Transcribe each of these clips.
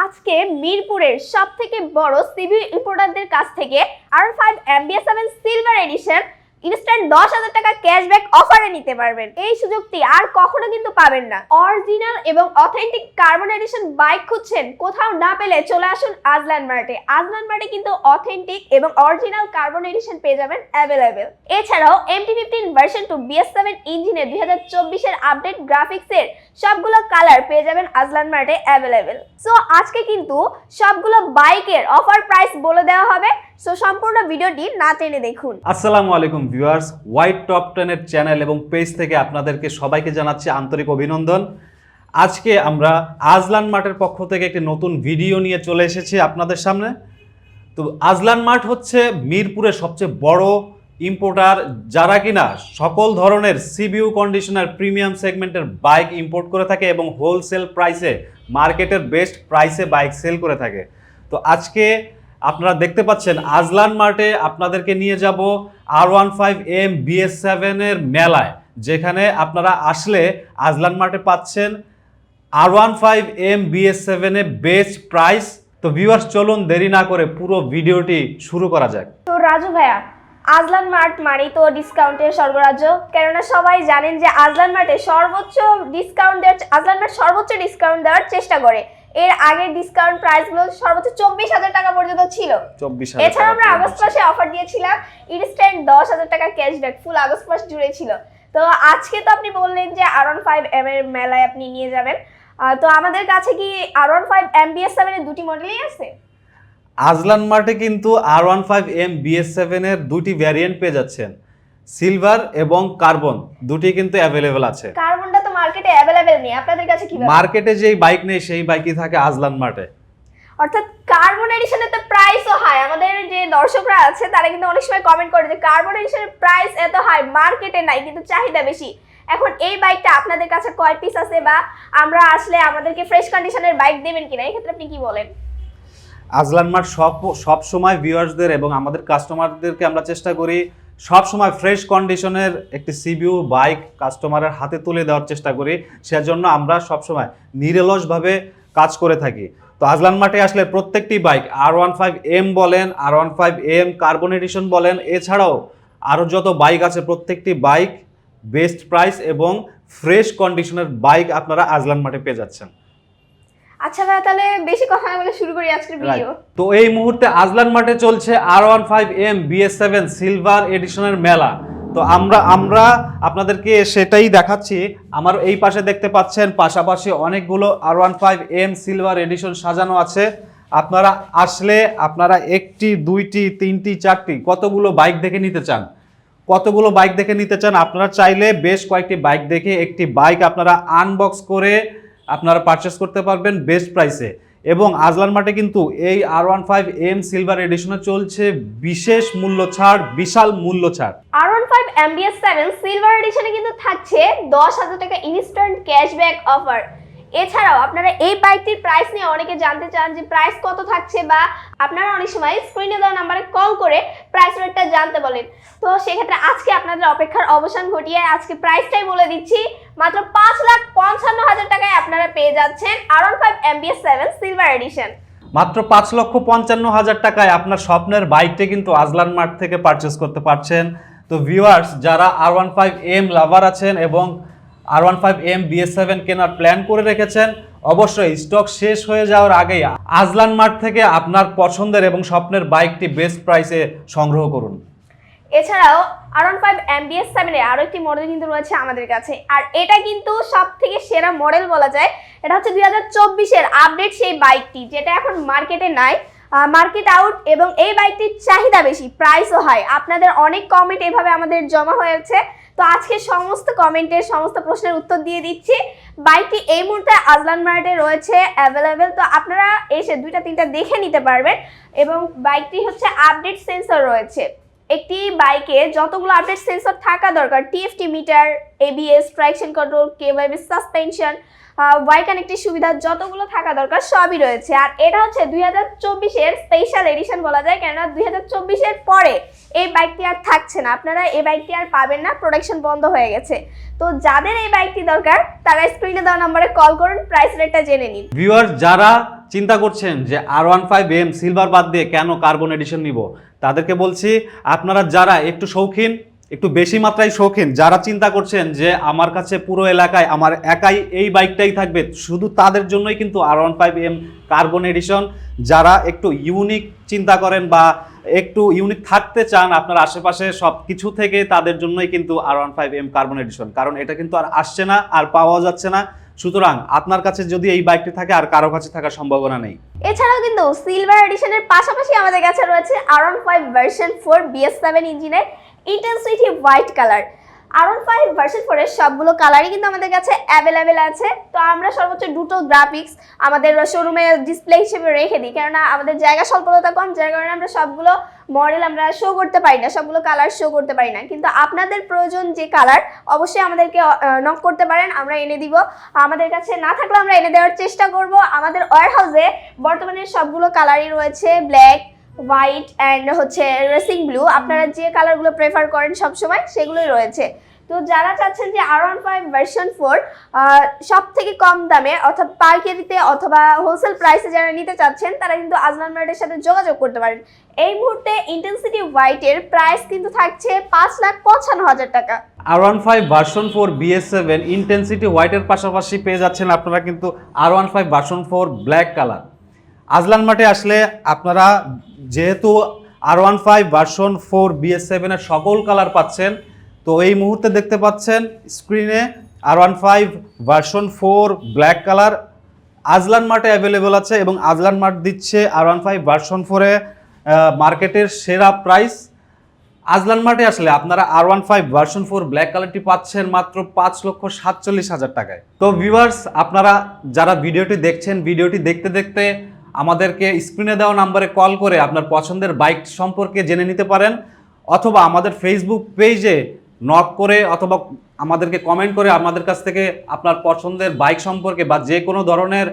আজকে মিরপুরের সব থেকে বড় সিভি ইম্পোর্টারদের কাছ থেকে R five M B S seven silver edition instant দশ হাজার টাকা ক্যাশব্যাক অফারে নিতে পারবেন। এই সুযোগটি আর কখনো কিন্তু পাবেন না। অরিজিনাল এবং অথেন্টিক কার্বন এডিশন বাইক খুঁজছেন, কোথাও না পেলে চলে আসুন আজলান মার্টে আজলান মার্টে কিন্তু অথেন্টিক এবং অরিজিনাল কার্বন এডিশন পেয়ে যাবেন অ্যাভেলেবেল এছাড়াও M T fifteen version two B S seven ইঞ্জিনের দুই হাজার চব্বিশের আপডেট গ্রাফিক্সের সবগুলো কালার পেয়ে যাবেন আজলান মার্টে অ্যাভেলেবেল সো আজকে কিন্তু সবগুলো বাইকের অফার প্রাইস বলে দেওয়া হবে। সো সম্পূর্ণ ভিডিওটি না টেনে দেখুন। আসসালামু আলাইকুম ভিউয়ার্স হোয়াইট টপ টেনের চ্যানেল এবং পেজ থেকে আপনাদেরকে সবাইকে জানাচ্ছি আন্তরিক অভিনন্দন। আজকে আমরা আজলান মার্টের পক্ষ থেকে একটি নতুন ভিডিও নিয়ে চলে এসেছি আপনাদের সামনে। তো আজলান মার্ট হচ্ছে মিরপুরের সবচেয়ে বড় ইম্পোর্টার যারা কিনা সকল ধরনের C B U conditioner premium সেগমেন্টের বাইক ইম্পোর্ট করে থাকে এবং হোলসেল প্রাইসে মার্কেটের বেস্ট প্রাইসে বাইক সেল করে থাকে। তো আজকে আপনারা দেখতে পাচ্ছেন আজলান মার্টে আপনাদেরকে নিয়ে যাব R one five M B S সেভেনের মেলায়, যেখানে আপনারা আসলে আজলান মার্টে পাচ্ছেন R one five M B S সেভেনে বেস্ট প্রাইস তো ভিউয়ার্স চলুন দেরি না করে পুরো ভিডিওটি শুরু করা যাক। তো রাজু ভাইয়া, আজলান মার্ট মানেই তো ডিসকাউন্টের সর্বরাজ্য। কেননা সবাই জানেন যে আজলান মার্টে সর্বোচ্চ ডিসকাউন্ট দেওয়ার আজলান মার্ট সর্বোচ্চ ডিসকাউন্ট দেওয়ার চেষ্টা করে। এর আগের ডিসকাউন্ট প্রাইসগুলো সর্বোচ্চ চব্বিশ হাজার টাকা পর্যন্ত ছিল। এছাড়া আমরা আগস্ট মাসে অফার দিয়েছিলাম ইনস্ট্যান্ট দশ হাজার টাকা ক্যাশব্যাক ফুল আগস্ট মাস জুড়ে ছিল। তো আজকে তো আপনি বললেন যে আর ওয়ান ফাইভ এম এর মেলায় আপনি নিয়ে যাবেন। তো আমাদের কাছে কি R one five M B S সেভেনের দুটি মডেলই আছে? আজলান মার্টে কিন্তু R one five M B S সেভেনের দুটি ভ্যারিয়েন্ট পেয়ে যাচ্ছেন। সিলভার এবং কার্বন দুটি কিন্তু অ্যাভেলেবেল আছে। কার্বনটা মার্কেটে অ্যাভেলেবেল নেই। আপনাদের কাছে কি মার্কেটে যেই বাইক নেই সেই বাইকই থাকে আজলান মার্টে অর্থাৎ কার্বন এডিশনের তো প্রাইসও হাই আমাদের যে দর্শকরা আছে তারা কিন্তু অনেক সময় কমেন্ট করে যে কার্বন এডিশনের প্রাইস এত হাই মার্কেটে নাই কিন্তু চাহিদা বেশি। এখন এই বাইকটা আপনাদের কাছে কয় পিস আছে বা আমরা আসলে আমাদেরকে ফ্রেশ কন্ডিশনের বাইক দেবেন কিনা? এই ক্ষেত্রে আপনি কি বলেন? আজলান মার্ট সব সব সময় ভিউয়ার্সদের এবং আমাদের কাস্টমারদেরকে আমরা চেষ্টা করি সব সময় ফ্রেশ কন্ডিশনের একটি সিবিউ বাইক কাস্টমারের হাতে তুলে দেওয়ার চেষ্টা করি। সেজন্য আমরা সব সময় নিরলসভাবে কাজ করে থাকি। তো আজলান মাঠে আসলে প্রত্যেকটি bike R one five M বলেন R one five M carbon edition বলেন, এছাড়াও আরও যত বাইক আছে, প্রত্যেকটি বাইক বেস্ট প্রাইস এবং ফ্রেশ কন্ডিশনের বাইক আপনারা আজলান মাঠে পেয়ে যাচ্ছেন। আচ্ছা ভাই তাহলে বেশি কথা না বলে শুরু করি আজকের ভিডিও. তো এই মুহূর্তে আজলান মাঠে চলছে R one five M B S seven silver এডিশনের মেলা। তো আমরা আমরা আপনাদেরকে সেটাই দেখাচ্ছি। আমার এই পাশে দেখতে পাচ্ছেন পাশাপাশি অনেকগুলো R one five M silver edition সাজানো আছে। আপনারা আসলে আপনারা একটি দুইটি তিনটি চারটি কতগুলো বাইক দেখে নিতে চান? কতগুলো বাইক দেখে নিতে চান? আপনারা চাইলে বেশ কয়েকটি বাইক দেখে একটি বাইক আপনারা আনবক্স করে আপনারা পারচেস করতে পারবেন বেস্ট প্রাইসে এবং আজলান মাঠে কিন্তু এই R one five M silver এডিশনে চলছে বিশেষ মূল্য ছাড়, বিশাল মূল্য ছাড়। R one five M B S seven silver এডিশনে কিন্তু থাকছে দশ হাজার টাকা ইনস্ট্যান্ট ক্যাশব্যাক অফার এছাড়াও আপনারা এই বাইকটির প্রাইস নিয়ে অনেকে জানতে চান যে প্রাইস কত থাকছে বা আপনারা অনেক সময় স্ক্রিনে দেওয়া নাম্বারে কল করে প্রাইস রেটটা জানতে বলেন। তো সেক্ষেত্রে আজকে আপনাদের অপেক্ষার অবসান ঘটিয়ে আজকে প্রাইসটাই বলে দিচ্ছি। মাত্র পাঁচ লাখ পঞ্চান্ন হাজার টাকায় আপনারা পেয়ে যাচ্ছেন R five M B S seven silver edition মাত্র পাঁচ লক্ষ পঞ্চান্ন হাজার টাকায় আপনার স্বপ্নের বাইকটি কিন্তু আজলান মার্ট থেকে পারচেস করতে পারছেন। তো ভিউয়ার্স যারা R one five M lover আছেন এবং R one five M B S seven কেনার প্ল্যান করে রেখেছেন। অবশ্যই স্টক শেষ হয়ে যাওয়ার আগেই আজলান মার্ট থেকে আপনার পছন্দের এবং স্বপ্নের বাইকটি বেস্ট প্রাইসে সংগ্রহ করুন। এছাড়াও R one five M M B S সেভেনের আরও একটি মডেল কিন্তু রয়েছে আমাদের কাছে। আর এটা কিন্তু সব থেকে সেরা মডেল বলা যায়। এটা হচ্ছে দুই হাজার চব্বিশের আপডেট সেই বাইকটি, যেটা এখন মার্কেটে নাই। মার্কেট আউট এবং এই বাইকটির চাহিদা বেশি প্রাইসও হয় আপনাদের অনেক কমেন্ট এভাবে আমাদের জমা হয়েছে। তো আজকে সমস্ত কমেন্টের সমস্ত প্রশ্নের উত্তর দিয়ে দিচ্ছি। বাইকটি এই মুহূর্তে আজলান মার্টে রয়েছে অ্যাভেলেবেল তো আপনারা এসে দুইটা, তিনটা দেখে নিতে পারবেন। এবং বাইকটি হচ্ছে আপডেট সেন্সর রয়েছে। একটি বাইকে যতগুলো আপডেট সেন্সর থাকা দরকার T F T meter A B S traction control K Y B suspension Y কানেক্টের সুবিধা যতগুলো থাকা দরকার সবই রয়েছে। আর এটা হচ্ছে দুই হাজার চব্বিশের স্পেশাল এডিশন বলা যায়, কেননা দুই হাজার চব্বিশের পরে এই বাইকটি আর থাকছে না। আপনারা এই বাইকটি আর পাবেন না প্রোডাকশন বন্ধ হয়ে গেছে। তো যাদের এই বাইকটি দরকার, তারা স্ক্রিনে দেওয়া নম্বরে কল করুন প্রাইস রেটটা জেনে নিন। ভিউয়ার যারা চিন্তা করছেন যে R one five M silver বাদ দিয়ে কেন কার্বন এডিশন নিব? তাদেরকে বলছি, আপনারা যারা একটু শৌখিন, একটু বেশি মাত্রায় শৌখিন, যারা চিন্তা করছেন যে আমার কাছে পুরো এলাকায় আমার একাই এই বাইকটাই থাকবে, শুধু তাদের জন্যই কিন্তু R one five M carbon edition যারা একটু ইউনিক চিন্তা করেন বা একটু ইউনিক থাকতে চান, আপনার আশেপাশে সব কিছু থেকে তাদের জন্যই কিন্তু R one five M carbon edition কারণ এটা কিন্তু আর আসছে না, আর পাওয়া যাচ্ছে না। সুতরাং আপনার কাছে যদি এই বাইকটি থাকে আর কারও কাছে থাকার সম্ভাবনা নেই। এছাড়াও কিন্তু সিলভার এডিশনের পাশাপাশি আমাদের কাছে রয়েছে R one five version four B S seven ইঞ্জিনের intensity white colour R one five version ফোরের সবগুলো কালারই কিন্তু আমাদের কাছে অ্যাভেলেবেল আছে। তো আমরা সর্বোচ্চ দুটো গ্রাফিক্স আমাদের শোরুমে ডিসপ্লে হিসেবে রেখে দিই, কেননা আমাদের জায়গা স্বল্পতা কম, যার কারণে আমরা সবগুলো মডেল আমরা শো করতে পারি না, সবগুলো কালার শো করতে পারি না। কিন্তু আপনাদের প্রয়োজন যে কালার অবশ্যই আমাদেরকে নক করতে পারেন, আমরা এনে দিব। আমাদের কাছে না থাকলে আমরা এনে দেওয়ার চেষ্টা করব। আমাদের ওয়ার হাউসে বর্তমানে সবগুলো কালারই রয়েছে ব্ল্যাক হোয়াইট অ্যান্ড হচ্ছে রেসিং ব্লু আপনারা যে কালারগুলো প্রেফার করেন সবসময়, সেগুলোই রয়েছে। তো যারা চাচ্ছেন যে R one five version four সব থেকে কম দামে অথবা পাইকারিতে অথবা হোলসেল প্রাইসে যারা নিতে চাচ্ছেন, তারা কিন্তু আজলান মার্টের সাথে যোগাযোগ করতে পারেন। এই মুহূর্তে ইন্টেন্সিটি হোয়াইটের প্রাইস কিন্তু থাকছে পাঁচ লাখ পঞ্চান্ন হাজার টাকা। R one five version four B S seven intensity হোয়াইটের পাশাপাশি পেয়ে যাচ্ছেন আপনারা কিন্তু R one five version four black colour Azlan মাঠে আসলে আপনারা যেহেতু R one five version four B S সেভেনের সকল কালার পাচ্ছেন তো এই মুহূর্তে দেখতে পাচ্ছেন স্ক্রিনে R one five version four black colour Azlan মার্টে available আছে এবং আজলান মার্ট দিচ্ছে আর ওয়ান ফাইভ ভার্সন ফোরে মার্কেটের সেরা প্রাইস আজলান মার্টে আসলে আপনারা R one five version four black কালারটি পাচ্ছেন মাত্র পাঁচ লক্ষ সাতচল্লিশ হাজার টাকায়। তো ভিউয়ার্স আপনারা যারা ভিডিওটি দেখছেন, ভিডিওটি দেখতে দেখতে আমাদেরকে স্ক্রিনে দেওয়া নাম্বারে কল করে আপনার পছন্দের বাইক সম্পর্কে জেনে নিতে পারেন, অথবা আমাদের ফেসবুক পেজে নক করে অথবা আমাদেরকে কমেন্ট করে আমাদের কাছ থেকে আপনার পছন্দের বাইক সম্পর্কে বা যে কোনো ধরনের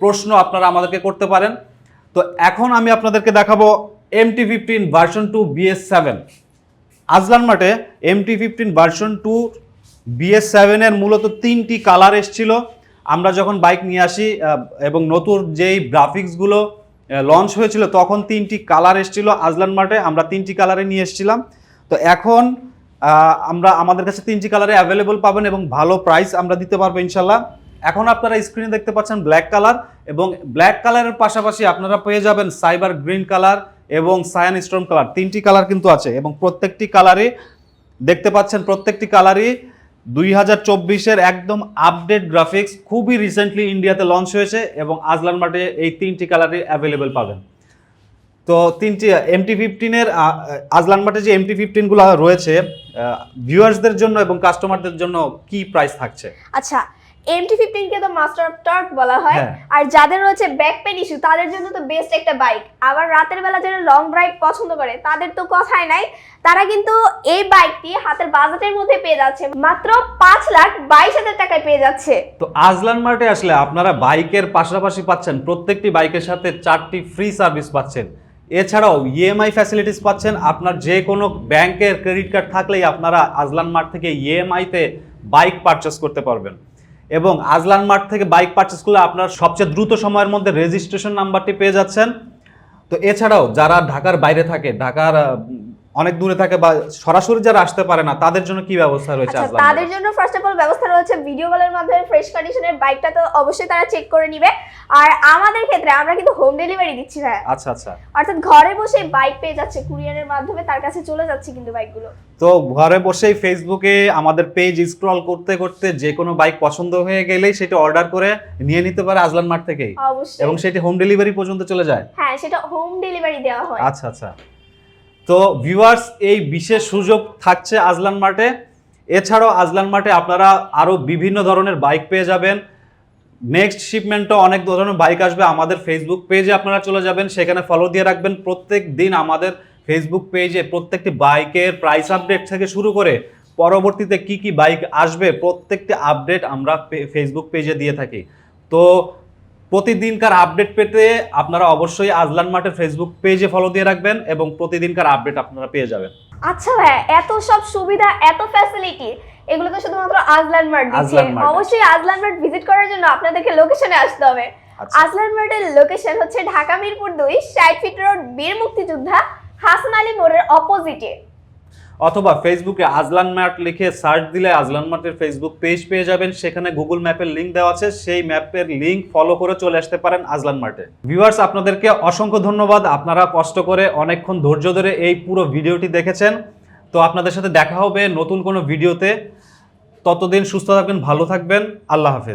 প্রশ্ন আপনারা আমাদেরকে করতে পারেন। তো এখন আমি আপনাদেরকে দেখাবো M T fifteen version two B S seven Azlan মাঠে M T fifteen version two B S সেভেনের মূলত তিনটি কালার এসছিল। আমরা যখন বাইক নিয়ে আসি এবং নতুন যেই গ্রাফিক্সগুলো লঞ্চ হয়েছিল, তখন তিনটি কালার এসছিল আজলান মাঠে। আমরা তিনটি কালারে নিয়ে এসেছিলাম। তো এখন আমরা আমাদের কাছে তিনটি কালারে অ্যাভেলেবল পাবেন এবং ভালো প্রাইস আমরা দিতে পারব ইনশাল্লাহ। এখন আপনারা স্ক্রিনে দেখতে পাচ্ছেন ব্ল্যাক কালার এবং ব্ল্যাক কালারের পাশাপাশি আপনারা পেয়ে যাবেন সাইবার গ্রিন কালার এবং সায়ান স্টোন কালার তিনটি কালার কিন্তু আছে এবং প্রত্যেকটি কালারই দেখতে পাচ্ছেন, প্রত্যেকটি কালারই দুই হাজার চব্বিশের একদম আপডেট গ্রাফিক্স খুবই রিসেন্টলি ইন্ডিয়াতে লঞ্চ হয়েছে এবং আজলান মার্টে এই তিনটি কালারই অ্যাভেলেবেল পাবেন। তো তিনটি এমটি ফিফটিনের আজলান মার্টে যে এমটি ফিফটিনগুলো রয়েছে ভিউয়ার্সদের জন্য এবং কাস্টমারদের জন্য কি প্রাইস থাকছে? আচ্ছা এমটি ফিফটিন কে তো মাস্টার অফ টর্ক বলা হয়। হ্যাঁ। আর যাদের রয়েছে ব্যাক পেন ইস্যু তাদের জন্য তো বেস্ট একটা বাইক আবার রাতের বেলা যারা লং ড্রাইভ পছন্দ করে তাদের তো কথাই নাই। তারা কিন্তু এই বাইকটি হাতের বাজেটের মধ্যে পেয়ে যাচ্ছে। মাত্র পাঁচ লাখ বাইশ হাজার টাকায় পেয়ে যাচ্ছে। তো আজলান মার্টে আসলে আপনারা বাইকের পাশাপাশি পাচ্ছেন প্রত্যেকটি বাইকের সাথে চারটি ফ্রি সার্ভিস পাচ্ছেন। এছাড়াও ইএমআই ফ্যাসিলিটিস পাচ্ছেন। আপনার যে কোনো ব্যাংকের ক্রেডিট কার্ড থাকলেই আপনারা আজলান মার্ট থেকে ইএমআইতে বাইক পারচেস করতে পারবেন। এবং আজলান মার্ট থেকে বাইক পারচেস করলে আপনার সবচেয়ে দ্রুত সময়ের মধ্যে রেজিস্ট্রেশন নাম্বারটি পেয়ে যাচ্ছেন। তো এছাড়াও যারা ঢাকার বাইরে থাকে, ঢাকার অনেক দূরে থাকে বা সরাসরি যারা আসতে পারে না তাদের জন্য কি ব্যবস্থা রয়েছে আচ্ছা তাদের জন্য ফার্স্ট অফ অল ব্যবস্থা রয়েছে ভিডিও কলের মাধ্যমে ফ্রেশ কন্ডিশনের বাইকটা তো অবশ্যই তারা চেক করে নিবে। আর আমাদের ক্ষেত্রে আমরা কিন্তু হোম ডেলিভারি দিচ্ছি ভাই আচ্ছা আচ্ছা। অর্থাৎ ঘরে বসে বাইক পেয়ে যাচ্ছে কুরিয়ারের মাধ্যমে তার কাছে চলে যাচ্ছে কিন্তু বাইকগুলো তো ঘরে বসেই ফেসবুকে আমাদের পেজ স্ক্রল করতে করতে যে কোনো বাইক পছন্দ হয়ে গেলেই সেটা অর্ডার করে নিয়ে নিতে পারে আজলান মার্ট থেকেই। অবশ্যই। এবং সেটি হোম ডেলিভারি পর্যন্ত চলে যায়? হ্যাঁ সেটা হোম ডেলিভারি দেওয়া হয়। আচ্ছা আচ্ছা। তো ভিউয়ার্স এই বিশেষ সুযোগ থাকছে আজলান মার্টে এছাড়াও আজলান মার্টে আপনারা আরও বিভিন্ন ধরনের বাইক পেয়ে যাবেন। নেক্সট শিপমেন্টও অনেক ধরনের বাইক আসবে আমাদের ফেসবুক পেজে আপনারা চলে যাবেন। সেখানে ফলো দিয়ে রাখবেন। প্রত্যেক দিন আমাদের ফেসবুক পেজে প্রত্যেকটি বাইকের প্রাইস আপডেট থেকে শুরু করে পরবর্তীতে কি কি বাইক আসবে, প্রত্যেকটি আপডেট আমরা ফেসবুক পেজে দিয়ে থাকি। তো প্রতিদিনকার আপডেট পেতে আপনারা অবশ্যই আজলান মার্টের ফেসবুক পেজে ফলো দিয়ে রাখবেন এবং প্রতিদিনকার আপডেট আপনারা পেয়ে যাবেন। আচ্ছা ভাইয়া এত সব সুবিধা এত ফ্যাসিলিটি এগুলো তো শুধুমাত্র আজলান মার্ট দিচ্ছে। অবশ্যই আজলান মার্ট ভিজিট করার জন্য আপনাদেরকে লোকেশনে আসতে হবে। আচ্ছা। আজলান মার্টের লোকেশন হচ্ছে ঢাকা মিরপুর দুই ষাট ফিট রোড বীর মুক্তিযোদ্ধা হাসান আলী মোড়ের অপোজিটে অথবা ফেসবুকে আজলান ম্যাট লিখে সার্চ দিলে আজলান মার্টের ফেসবুক পেজ পেয়ে যাবেন। সেখানে গুগল ম্যাপের লিঙ্ক দেওয়া আছে। সেই ম্যাপের লিঙ্ক ফলো করে চলে আসতে পারেন আজলান মার্টে। ভিউয়ার্স আপনাদেরকে অসংখ্য ধন্যবাদ। আপনারা কষ্ট করে অনেকক্ষণ ধৈর্য ধরে এই পুরো ভিডিওটি দেখেছেন। তো আপনাদের সাথে দেখা হবে নতুন কোনো ভিডিওতে। ততদিন সুস্থ থাকবেন, ভালো থাকবেন। আল্লাহ হাফেজ।